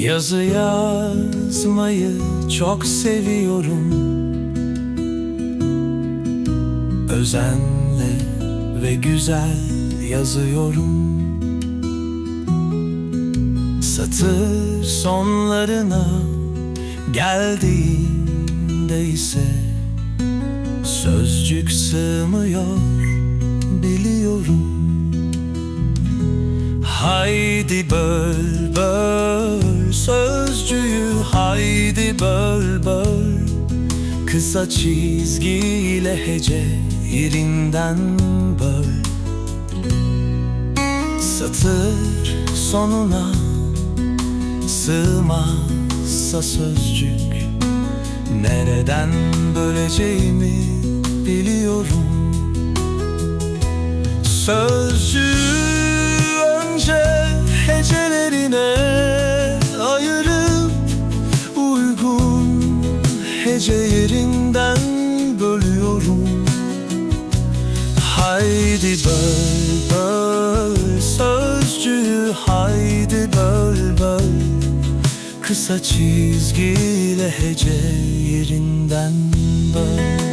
Yazı yazmayı çok seviyorum. Özenle ve güzel yazıyorum. Satır sonlarına geldiğinde ise Sözcük sığmıyor biliyorum. Haydi böl böl böl böl Kısa çizgiyle hece yerinden böl. Satır sonuna sığmazsa sözcük Nereden böleceğimi biliyorum. Sözcüğü hece yerinden bölüyorum. Haydi böl böl sözcüğü haydi böl böl. Kısa çizgiyle hece yerinden böl.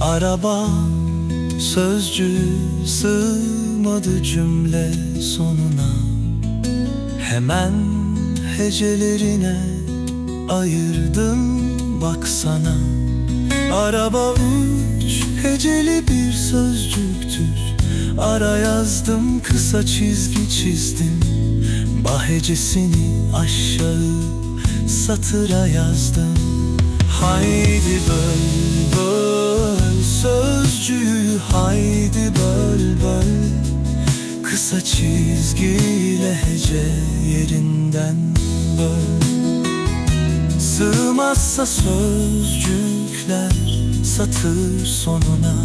Araba sözcüğü sığmadı cümle sonuna. Hemen hecelerine ayırdım baksana. Araba üç heceli bir sözcüktür. Ara yazdım kısa çizgi çizdim. Bah hecesini aşağı satıra yazdım. Haydi böl böl haydi böl böl Kısa çizgiyle hece yerinden böl Sığmazsa sözcükler satır sonuna.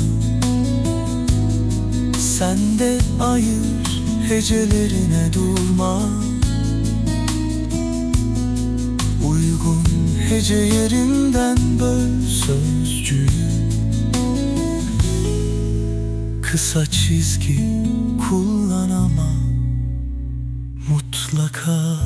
Sen de ayır hecelerine durma. Uygun hece yerinden böl sözcüğü Kısa çizgi kullan ama Mutlaka